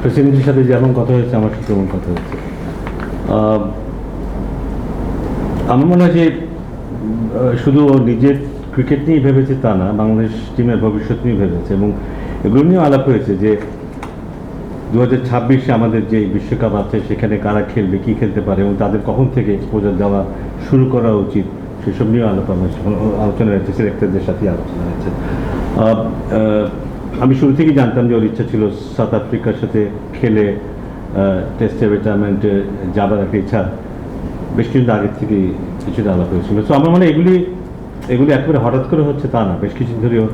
প্রেসিডেন্টের সাথে যেমন কথা হয়েছে, আমার সাথে তেমন কথা হয়েছে। আমার মনে হয় যে শুধু নিজের ক্রিকেট নিয়েই ভেবেছে তা না, বাংলাদেশ টিমের ভবিষ্যৎ নিয়ে ভেবেছে এবং এগুলো নিয়েও আলাপ হয়েছে যে দু হাজার ছাব্বিশে আমাদের যে বিশ্বকাপ আছে, সেখানে কারা খেলবে, কী খেলতে পারে এবং তাদের কখন থেকে এক্সপোজার দেওয়া শুরু করা উচিত, সেসব নিয়েও আলোচনা আলোচনা হয়েছে, সিলেক্টরদের সাথে আলোচনা হয়েছে। আমি শুরু থেকেই জানতাম যে ওর ইচ্ছা ছিল সাউথ আফ্রিকার সাথে খেলে টেস্টে রিটায়ারমেন্টে যাবার একটা ইচ্ছা। বেশ কিছুদিন আগের থেকেই কিছুটা আলাপ হয়েছিল। তো আমার মনে এগুলি এগুলি একেবারে হঠাৎ করে হচ্ছে তা না। বেশ কিছুদিন ধরেও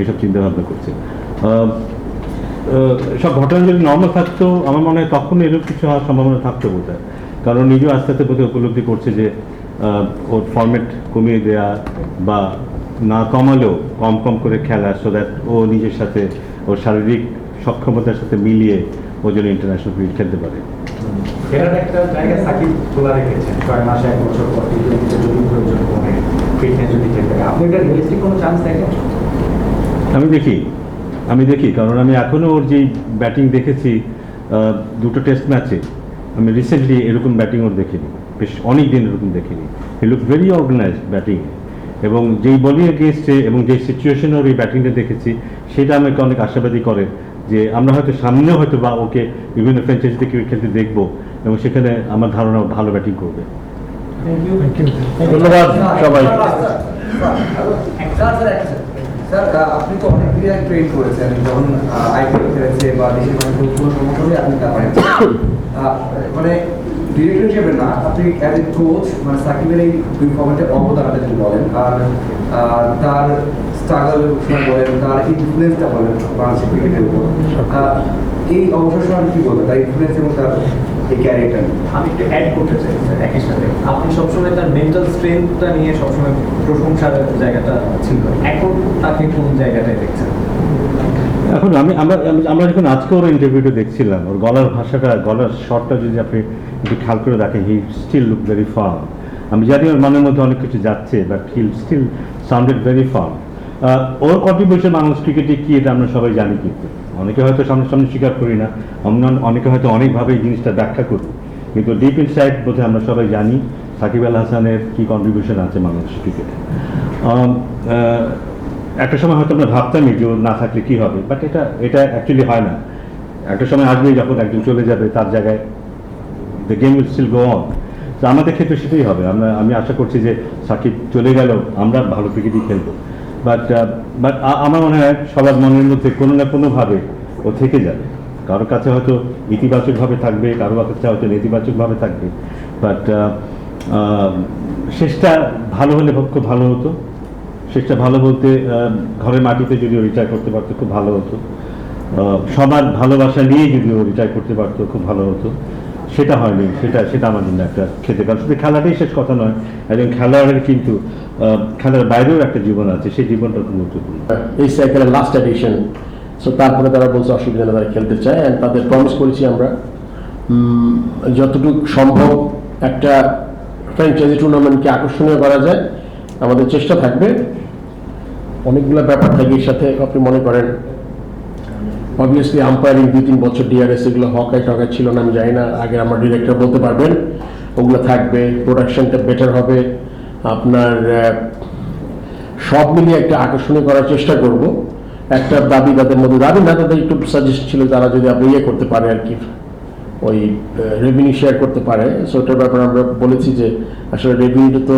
এইসব চিন্তাভাবনা করছে। সব ঘটনা যদি নর্মাল থাকতো, আমার মনে হয় তখন এরকম কিছু হওয়ার সম্ভাবনা থাকতো বোধ হয় কারণ নিজেও আস্তে আস্তে বোধহয় উপলব্ধি করছে যে ওর ফর্মেট কমিয়ে দেয়া বা না কমালেও কম কম করে খেলা সো দ্যাট ও নিজের সাথে ওর শারীরিক সক্ষমতার সাথে মিলিয়ে ও যেন ইন্টারন্যাশনাল ক্রিকেট খেলতে পারে। ফেরার একটা জায়গা সাকিব খোলা রেখেছেন ছয় মাসে এক বছর পর টি টোয়েন্টিতে যদি প্রয়োজন পড়ে ফিটনেস যদি খেলতে পারে। আপনি এটা রিয়েলিস্টিক কোনো চান্স দেখেন? আমি দেখি আমি দেখি কারণ আমি এখনও ওর যেই ব্যাটিং দেখেছি দুটো টেস্ট ম্যাচে আমি রিসেন্টলি এরকম ব্যাটিং ওর দেখিনি বেশ অনেক দিন এরকম দেখিনি। He look very organise batting এবং যেই বলিং এগেনস্টে এবং যেই সিচুয়েশনে ওর এই ব্যাটিংটা দেখেছি সেটা আমাকে অনেক আশাবাদী করে যে আমরা হয়তো সামনেও হয়তো বা ওকে বিভিন্ন ফ্র্যাঞ্চাইজিতে ক্রিকেট খেলতে দেখব এবং সেখানে আমার ধারণা ভালো ব্যাটিং করবে ধন্যবাদ সবাই স্যার স্যার স্যার আহ, আপনি তো অনেক প্লেয়ার ট্রেন করেছেন যখন আইপিএল খেলেছে বা দেশের কোনো কোনো সংগঠনে আপনি তা পারেন মানে ডিরেক্টর হিসেবে না আপনি অ্যাজ এ কোচ মানে সাকিবের এই দুই ফর্মেটের অবদানটা যদি বলেন আর তার স্ট্রাগল বলেন, তার ইনফ্লুয়েন্সটা বলেন, বাংলাদেশের ক্রিকেটের উপর। এই অবসর সময় কি বলবেন, তার ইনফ্লুয়েন্স এবং তার এই ক্যারিয়ারটা আমি একটু অ্যাড করতে চাই একই সাথে। আপনি সবসময় তার মেন্টাল স্ট্রেংথটা নিয়ে সবসময় প্রশংসার জায়গাটা ছিল। এখন তাকে কোন জায়গাটায় দেখছেন? এখন আমি, আমরা আমরা যখন আজকে ওর ইন্টারভিউটা দেখছিলাম, ওর গলার ভাষাটা, গলার শটটা যদি আপনি একটু খেয়াল করে দেখেন he still look very firm আমি জানি ওর মনের মধ্যে অনেক কিছু যাচ্ছে but he'll still sounded very firm or contribution Bangladesh ক্রিকেটে কি এটা আমরা সবাই জানি কিন্তু। অনেকে হয়তো সামনে সামনে স্বীকার করি না, অন্য- অনেকে হয়তো অনেকভাবে এই জিনিসটা ব্যাখ্যা করি। কিন্তু ডিপ ইনসাইড বোধহয় আমরা সবাই জানি সাকিব আল হাসানের কি কন্ট্রিবিউশন আছে বাংলাদেশ ক্রিকেটে একটা সময় হয়তো আমরা ভাবতামই যে না থাকলে কি হবে বাট এটা এটা অ্যাকচুয়ালি হয় না। একটা সময় আসবে যখন একজন চলে যাবে, তার জায়গায় the game will still go on তো আমাদের ক্ষেত্রে সেটাই হবে। আমরা, আমি আশা করছি যে সাকিব চলে গেল আমরা ভালো ক্রিকেটই খেলব। বাট বাট আমার মনে হয় সবার মনের মধ্যে কোনো না কোনোভাবে ও থেকে যাবে। কারোর কাছে হয়তো ইতিবাচকভাবে থাকবে কারোর কাছে হয়তো নেতিবাচকভাবে থাকবে। বাট শেষটা ভালো হলে খুব ভালো হতো। শেষটা ভালো বলতে ঘরের মাটিতে যদি ও রিটায়ার করতে পারতো, খুব ভালো হতো। সবার ভালোবাসা নিয়ে যদি ও রিটায়ার করতে পারতো, খুব ভালো হতো। সেটা হয়নি, সেটা সেটা আমার জন্য একটা খেতে কারণ শুধু খেলাটাই শেষ কথা নয়, একজন খেলোয়াড়ের কিন্তু খেলার বাইরেও একটা জীবন আছে, সেই জীবনটা খুব গুরুত্বপূর্ণ। এই সাইকেলের লাস্ট এডিশন সো তারপরে তারা বলছে অসুবিধা নেই, তারা খেলতে চায় অ্যান্ড তাদের প্রমিস করেছি আমরা। যতটুকু সম্ভব একটা ফ্র্যাঞ্চাইজি টুর্নামেন্টকে আকর্ষণীয় করা যায়, আমাদের চেষ্টা থাকবে। অনেকগুলো ব্যাপার থাকে এর সাথে আপনি মনে করেন। অবভিয়াসলি আম্পায়ারিং দুই, তিন বছর ডিআরএস এগুলো হকাই টকাই ছিল না, আমি জানি না, আগে আমার ডিরেক্টর বলতে পারবেন। ওগুলো থাকবে প্রোডাকশনটা বেটার হবে। আপনার সব মিলিয়ে একটা আকর্ষণীয় করার চেষ্টা করব। একটা দাবি তাদের মধ্যে, দাবি না, তাদের একটু সাজেস্ট ছিল তারা যদি আপনি ইয়ে করতে পারে আর কি, ওই রেভিনিউ শেয়ার করতে পারে। সো ওটার ব্যাপারে আমরা বলেছি যে, আসলে রেভিনিউটা তো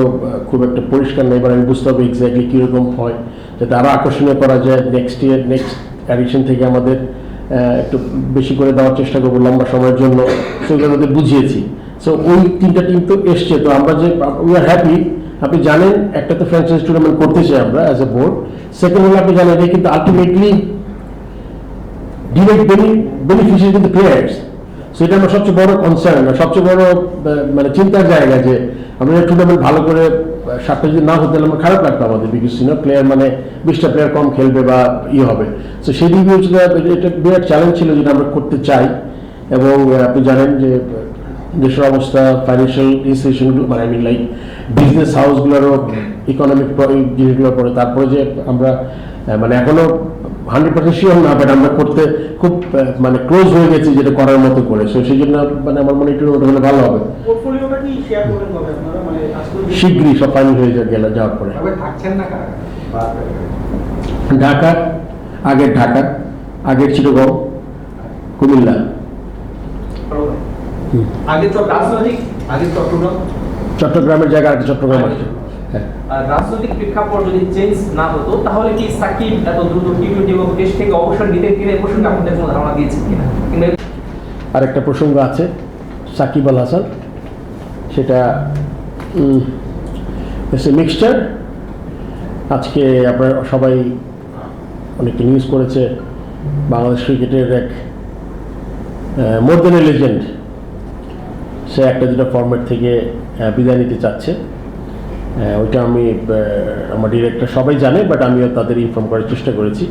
খুব একটা পরিষ্কার নেই, এবার আমি বুঝতে হবে এক্স্যাক্টলি কীরকম হয়। যাতে আরও আকর্ষণীয় করা যায় নেক্সট ইয়ার নেক্সট অ্যাডিশন থেকে আমাদের একটু বেশি করে দেওয়ার চেষ্টা করব লম্বা সময়ের জন্য। সেগুলো আমাদের বুঝিয়েছি। সো ওই তিনটা টিম তো এসছে। তো আমরা যে উই আর হ্যাপি আপনি জানেন, একটা তো ফ্র্যাঞ্চাইজ টুর্নামেন্ট করতে চাই আমরা অ্যাজ এ বোর্ড সেকেন্ড হলো, আপনি জানেন এটা কিন্তু আলটিমেটলি ডিরেক্ট বেনিফিশিয়ারি কিন্তু প্লেয়ার্স সেটা আমার সবচেয়ে বড় কনসার্ন সবচেয়ে বড় মানে চিন্তার জায়গা যে, আমরা টুর্নামেন্ট ভালো করে সাতটা যদি না হতে আমার খারাপ লাগতো আমাদের বিকজ সিনিয়র প্লেয়ার মানে বিশটা প্লেয়ার কম খেলবে বা ইয়ে হবে। তো সেই দিক যে, এটা বিরাট চ্যালেঞ্জ ছিল যেটা আমরা করতে চাই। এবং আপনি জানেন যে দেশের অবস্থা ফাইন্যান্সিয়াল ইনস্টিটিউশনগুলো মানে আই মিন লাইক বিজনেস হাউসগুলোরও ইকোনমিক জিনিসগুলোর পরে, তারপরে যে আমরা মানে এখনও হান্ড্রেড পার্সেন্ট শিওর না বাট আমরা করতে খুব মানে ক্লোজ হয়ে গেছি যেটা করার মতো করে। সো সেই জন্য মানে আমার মনে একটু ভালো হবে। পোর্টফোলিওটা কি শেয়ার আপনারা? শীঘ্রই ফাইনাল হয়ে গেলে যাওয়ার পরে। ঢাকা আগের ঢাকা আগের চিটগাঁও কুমিল্লা। আগে তো রাজনৈতিক আগে চট্টগ্রাম। চট্টগ্রামের জায়গা আগে চট্টগ্রাম আছে। হ্যাঁ। আর রাজনৈতিক প্রেক্ষাপট যদি চেঞ্জ না হতো তাহলে কি সাকিব এত দ্রুত টি টোয়েন্টি এবং দেশ থেকে অবসর নিতে কিনা এই প্রসঙ্গে আপনাদের কোনো ধারণা দিয়েছেন কিনা? কিংবা আরেকটা প্রসঙ্গ আছে সাকিব আল হাসান। সেটা মিক্সচার আজকে আপনারা সবাই অনেক নিউজ করেছে। বাংলাদেশ ক্রিকেটের এক মোর দেন এ লেজেন্ড সে একটা দুটো ফর্ম্যাট থেকে বিদায় নিতে চাচ্ছে। ওইটা আমি আমার ডিরেক্টর সবাই জানে বাট আমিও তাদের ইনফর্ম করার চেষ্টা করেছি।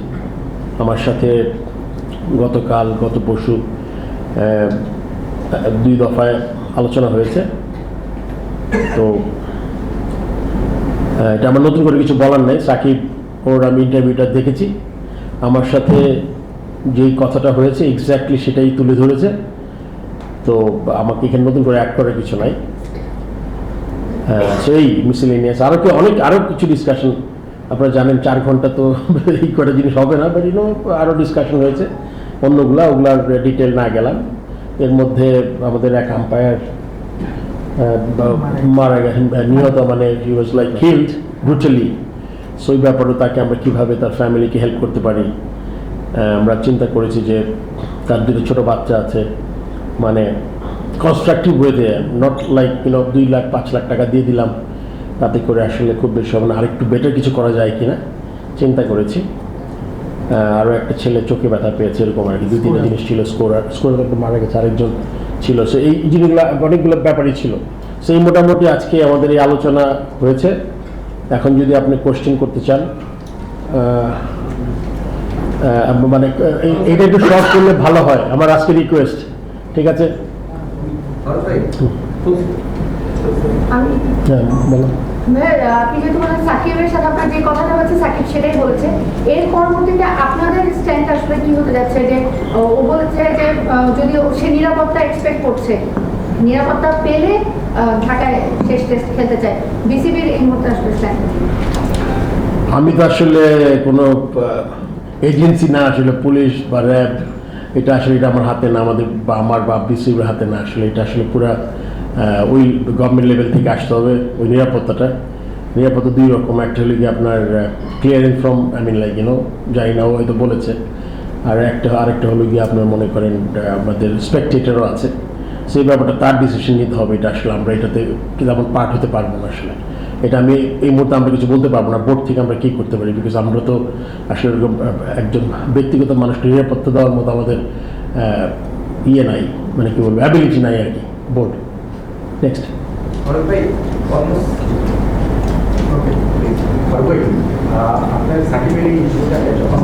আমার সাথে গতকাল, গত পরশু দুই দফায় আলোচনা হয়েছে। তো এটা আমার নতুন করে কিছু বলার নেই। সাকিব, ওর আমি ইন্টারভিউটা দেখেছি। আমার সাথে যেই কথাটা হয়েছে এক্স্যাক্টলি সেটাই তুলে ধরেছে। তো, আমাকে এখানে নতুন করে অ্যাড করার কিছু নাই। সেই মিসেলেনিয়াস আরও কি অনেক আরও কিছু ডিসকাশন আপনারা জানেন, চার ঘণ্টা তো এই কটা জিনিস হবে না বাট ইউনো আরও ডিসকাশন হয়েছে। অন্যগুলা ওগুলার ডিটেল না গেলাম। এর মধ্যে আমাদের এক আম্পায়ার মারা গেছেন নিহত মানে he was like killed brutally so ওই ব্যাপারে তাকে আমরা কীভাবে তার ফ্যামিলিকে হেল্প করতে পারি? আমরা চিন্তা করেছি যে তার দুটো ছোটো বাচ্চা আছে মানে কনস্ট্রাকটিভ ওয়েতে নট লাইক ইউনো দুই লাখ পাঁচ লাখ টাকা দিয়ে দিলাম তাতে করে আসলে খুব বেশি হবে না। আরেকটু বেটার কিছু করা যায় কিনা চিন্তা করেছি। আরও একটা ছেলে চোখে ব্যথা পেয়েছে এরকম আর কি। দুই তিনটা জিনিস ছিল স্কোরার স্কোরার একটা মারা গেছে আরেকজন। ছিল। সে এই জিনিসগুলো অনেকগুলো ব্যাপারই ছিল। সেই মোটামুটি আজকে আমাদের এই আলোচনা হয়েছে। এখন যদি আপনি কোশ্চেন করতে চান মানে এটা একটু শর্ট করলে ভালো হয়। আমার আজকে রিকোয়েস্ট ঠিক আছে? হ্যাঁ বলো। পেলে ঢাকায় শেষ খেলতে এই মুহূর্তে আমি তো আসলে কোনো এজেন্সি না, আসলে পুলিশ বা র্যাব এটা আসলে এটা আমার হাতে না, আমাদের বা আমার বা বিসিবির হাতে না, আসলে এটা আসলে পুরা ওই গভর্নমেন্ট লেভেল থেকে আসতে হবে, ওই নিরাপত্তাটা। নিরাপত্তা দুই রকম, একটা হলো কি আপনার clearing from I mean like you know জানি না হয়তো বলেছে। আর একটা, আরেকটা হলো গিয়ে আপনার মনে করেন আমাদের স্পেকটেটারও আছে। সেই ব্যাপারটা তার ডিসিশন নিতে হবে, এটা আসলে আমরা এটাতে তেমন পার্ট হতে পারব না আসলে। এটা আমি এই মুহূর্তে আমরা কিছু বলতে পারব না বোর্ড থেকে আমরা কী করতে পারি? বিকজ আমরা তো আসলে একজন ব্যক্তিগত মানুষকে নিরাপত্তা দেওয়ার মতো আমাদের ইয়ে নাই মানে কি বলব অ্যাবিলিটি নাই আর কি বোর্ড নেক্সট আহ, আপনার সাকিবের এই ইস্যুটাকে যখন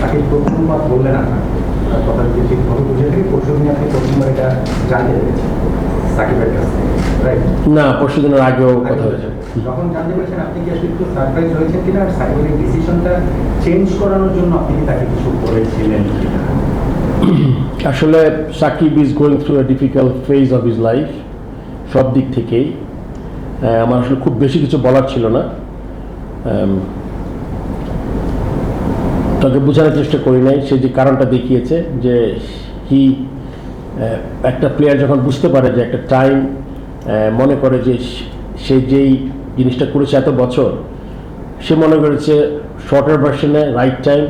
সাকিব প্রথমবার বললেন আপনার তার কথা যদি ঠিকভাবে বুঝে থাকি পরশু দিন আপনি প্রথমবার এটা জানিয়ে দিয়েছেন সাকিবের কাছ থেকে রাইট না পরশু দিনের আগেও কথা হয়েছে। যখন জানতে পেরেছেন আপনি কি আসলে একটু সারপ্রাইজ হয়েছেন কিনা? আর সাকিবের এই ডিসিশনটা চেঞ্জ করানোর জন্য আপনি কি তাকে কিছু বলেছিলেন আসলে Shakib is going through a difficult phase of his life সব দিক থেকেই। আমার আসলে খুব বেশি কিছু বলার ছিল না। তাকে বোঝানোর চেষ্টা করি নাই। সে যে কারণটা দেখিয়েছে যে হি একটা প্লেয়ার যখন বুঝতে পারে যে একটা টাইম মনে করে যে সে- সে যেই জিনিসটা করেছে এত বছর, সে মনে করেছে শর্টার ভার্সনে রাইট টাইম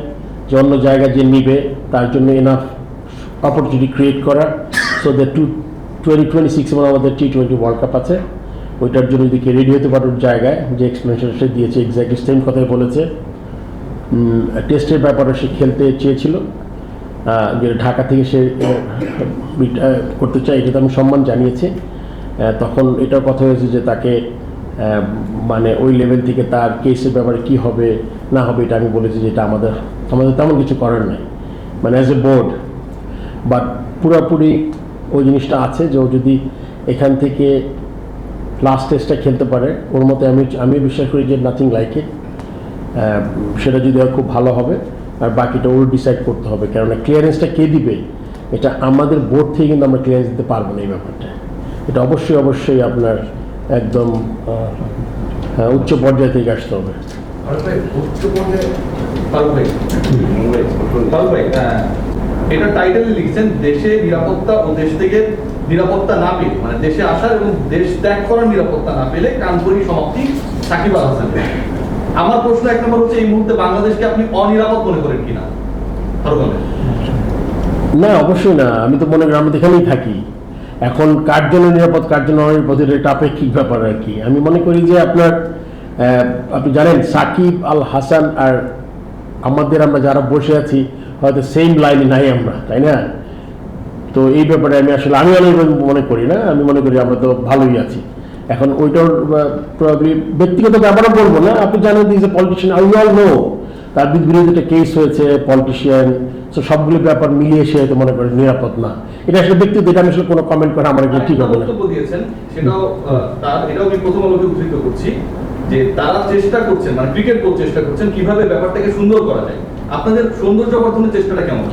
যে অন্য জায়গায় যে নিবে, তার জন্য এনাফ অপরচুনিটি ক্রিয়েট করা so the two twenty twenty six এবং আমাদের টি টোয়েন্টি ওয়ার্ল্ড কাপ আছে। ওইটার জন্য যদি রেডি হতে পারে জায়গায় যে এক্সপ্লেনেশন সে দিয়েছে এক্স্যাক্টলি সেম কথাই বলেছে। টেস্টের ব্যাপারে সে খেলতে চেয়েছিল। আহ, যে ঢাকা থেকে সে করতে চায় এটা তো আমি সম্মান জানিয়েছি। তখন এটার কথা হয়েছে যে তাকে মানে ওই লেভেল থেকে তার কেসের ব্যাপারে কি হবে না হবে এটা আমি বলেছি যে এটা আমাদের আমাদের তেমন কিছু করার নাই। মানে অ্যাজ এ বোর্ড বাট পুরোপুরি ওই জিনিসটা আছে যে ও যদি এখান থেকে লাস্ট টেস্টটা খেলতে পারে ওর মতে আমি আমি বিশ্বাস করি যে নাথিং লাইক ইট সেটা যদি হয় খুব ভালো হবে আর বাকিটা ওর ডিসাইড করতে হবে। কেননা ক্লিয়ারেন্সটা কে দিবে এটা আমাদের বোর্ড থেকে কিন্তু আমরা ক্লিয়ারেন্স দিতে পারব না এই ব্যাপারটা। এটা অবশ্যই অবশ্যই আপনার একদম হ্যাঁ, উচ্চ পর্যায় থেকে আসতে হবে। উচ্চ পর্যায়ে এটা টাইটেলে লিখছেন, দেশে নিরাপত্তা ও দেশ থেকে নিরাপত্তা না পেলে মানে দেশে আসার এবং দেশ ত্যাগ করার নিরাপত্তা না পেলে কানপুরি সমাপ্তি সাকিব আল হাসান আমার প্রশ্ন এক নম্বর হচ্ছে, এই মুহূর্তে বাংলাদেশকে আপনি অনিরাপদ মনে করেন কিনা? না, অবশ্যই না। আমি তো মনে করি, আমরা এখানেই থাকি। এখন কার জন্য নিরাপদ, কার জন্য অনিরাপদ, এটা একটা আপেক্ষিক ব্যাপার আর কি। আমি মনে করি যে আপনার আপনি জানেন, সাকিব আল হাসান আর আমাদের আমরা যারা বসে আছি হয়তো সেম লাইনে নাই আমরা, তাই না? তো এই ব্যাপারে আমি আসলে আমি অনেক মনে করি না, আমি মনে করি আমরা তো ভালোই আছি। এখন ওইটার ব্যক্তিগত ব্যাপারও বলব না, আপনি জানেন a politician I all know তার বিরুদ্ধে কেস হয়েছে পলিটিশিয়ান তো সবগুলো ব্যাপার মিলিয়ে সে হয়তো মনে করে নিরাপদ না। এটা আসলে ব্যক্তিগত, এটা আমি আসলে কোনো কমেন্ট করা আমার ঠিক হবে না। এটাও আমি প্রথম আলোকে উদ্ধৃত করছি, যে তারা চেষ্টা করছেন মানে ক্রিকেট কোচ চেষ্টা করছেন কীভাবে ব্যাপারটাকে সুন্দর করা যায়। আপনাদের সৌন্দর্য বর্ধনের চেষ্টাটা কেমন?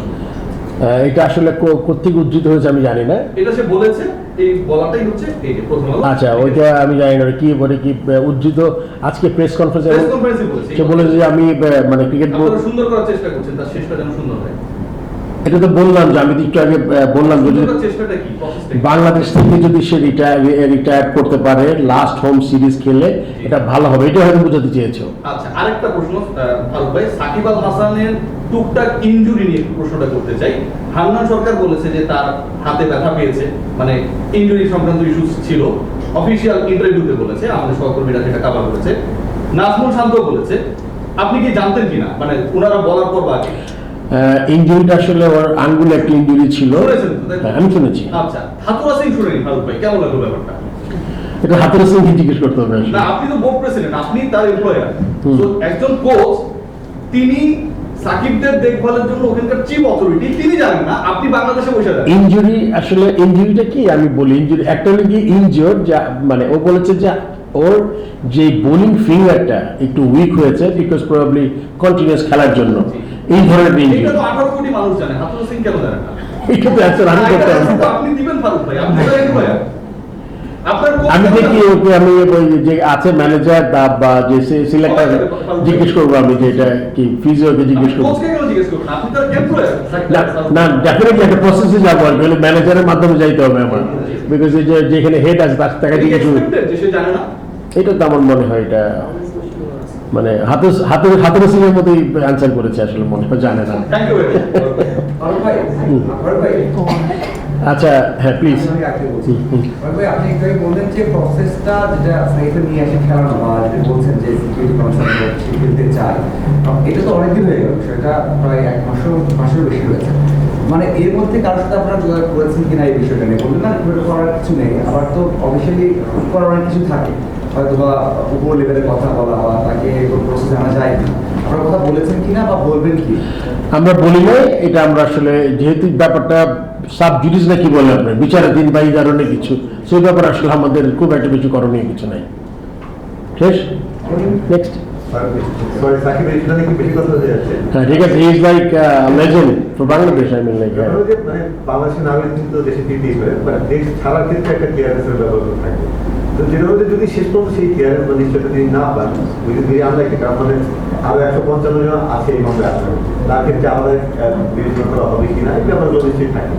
এটা আসলে কর্তৃক উদ্ধৃত উজ্জিত হয়েছে আমি জানি না। এটা সে বলেছে এই বলাটাই হচ্ছে এই যে প্রথম আচ্ছা ওইটা আমি জানি না কি বলে কি উজ্জিত আজকে প্রেস কনফারেন্সে সে বলেছে যে আমি মানে ক্রিকেট বোর্ড সুন্দর করার চেষ্টা করছেন তার শেষটা যেন সুন্দর হয়। এটা তো বললাম যে আমি একটু আগে বললাম যদি? বাংলাদেশ থেকে যদি সে রিটায়ার রিটায়ার করতে পারে লাস্ট হোম সিরিজ খেলে এটা ভালো হবে। এটা হয়তো বোঝাতে চেয়েছো। আচ্ছা আরেকটা প্রশ্ন ফারুক ভাই। সাকিব আল হাসানের টুকটাক ইনজুরি নিয়ে প্রশ্নটা করতে চাই। হান্নান সরকার বলেছে যে তার হাতে ব্যথা পেয়েছে মানে ইনজুরি সংক্রান্ত ইস্যু ছিল। অফিসিয়াল ইন্টারভিউতে বলেছে আমাদের সহকর্মীরা সেটা কভার করেছে। নাজমুল শান্ত বলেছে। আপনি কি জানতেন কিনা? মানে ওনারা বলার পর বা? ইঞ্জুরিটা আসলে ওর আঙ্গুলে একটা ইঞ্জুরি ছিল? হ্যাঁ, আমি শুনেছি। আচ্ছা হাতুরা সিং শুনেনি ফারুক ভাই কেমন লাগল ব্যাপারটা? এটা হাতের সঙ্গে জিজ্ঞেস করতে হবে না আপনি তো বোর্ড প্রেসিডেন্ট আপনি তার এমপ্লয়ার তো একজন কোচ তিনি সাকিবদের দেখভালের জন্য ওখানকার চিফ অথরিটি তিনি জানেন না আপনি বাংলাদেশে বসে যান ইনজুরি আসলে ইনজুরিটা কি? আমি বলি ইনজুরি একটা হলো কি ইনজিওর যা মানে ও বলেছে যে ওর যে বোলিং ফিঙ্গারটা একটু উইক হয়েছে বিকজ প্রবাবলি কন্টিনিউয়াস খেলার জন্য। এই ধরনের ইনজুরি এটা তো আঠারো কোটি মানুষ জানে হাতুর সিং কেন জানেন না? এটা তো আমি না, করতে পারব আপনি দিবেন ফারুক ভাই আপনি তো employer। আপনার coach আমি দেখি ওকে আমি যে আছে ম্যানেজার বা যে সিলেক্টর জিজ্ঞেস করব আমি যে এটা কি ফিজিওকে জিজ্ঞেস করব। না ডেফিনেটলি একটা প্রসেসে যাব আর কি ম্যানেজারের মাধ্যমে যাইতে হবে আমার। বিকজ যেখানে হেড আছে তার তাকে জিজ্ঞেস করব জানে এটা তো আমার মনে হয় এটা মানে হাতের হাতের হাতের সিংহের মতোই অ্যান্সার করেছে আসলে মনে হয় জানে না আচ্ছা হ্যাঁ প্লিজ আপনি বললেন যে প্রসেসটা যেটা সাইফে নিয়ে এসে খেলানো বা যেটা বলছেন যে সিকিউরিটি কনসার্ন খেলতে চায় এটা তো অনেকদিন হয়ে গেল সেটা প্রায় এক মাসের মাসের বেশি হয়েছে মানে এর মধ্যে কারোর সাথে আপনারা যোগাযোগ করেছেন কিনা এই বিষয়টা নিয়ে বললেন না করার কিছু নেই আবার তো অফিসিয়ালি করার অনেক কিছু থাকে হয়তো বা উপর লেভেলে কথা বলা বা তাকে প্রসেস আনা যায় না। আপনারা কথা বলেছেন কিনা বা বলবেন কি? আমরা বলি নাই এটা আমরা আসলে যেহেতু ব্যাপারটা সাব জুডিস না কি বলে আপনার বিচারাধীন বা এই ধরনের কিছু সেই ব্যাপারে আসলে আমাদের খুব একটা কিছু করণীয় কিছু নাই। শেষ? নেক্সট হয়ে যাচ্ছে? ঠিক আছে is like legend for Bangladesh I mean like বাংলাদেশের নাগরিক কিন্তু দেশে ফিরতেই পারে দেশ ছাড়ার ক্ষেত্রে একটা ক্লিয়ারেন্সের ব্যাপার থাকে। তো যেটা যদি শেষ পর্যন্ত সেই ক্লিয়ারেন্স বা নিশ্চয়তা তিনি না পান, ওই যে আমরা একটা কারণ মানে আরও একশো পঞ্চান্ন জন আছে এই মামলায় আসবে তার ক্ষেত্রে আমাদের বিবেচনা করা হবে কিনা এই ব্যাপারগুলো নিশ্চয়ই থাকে।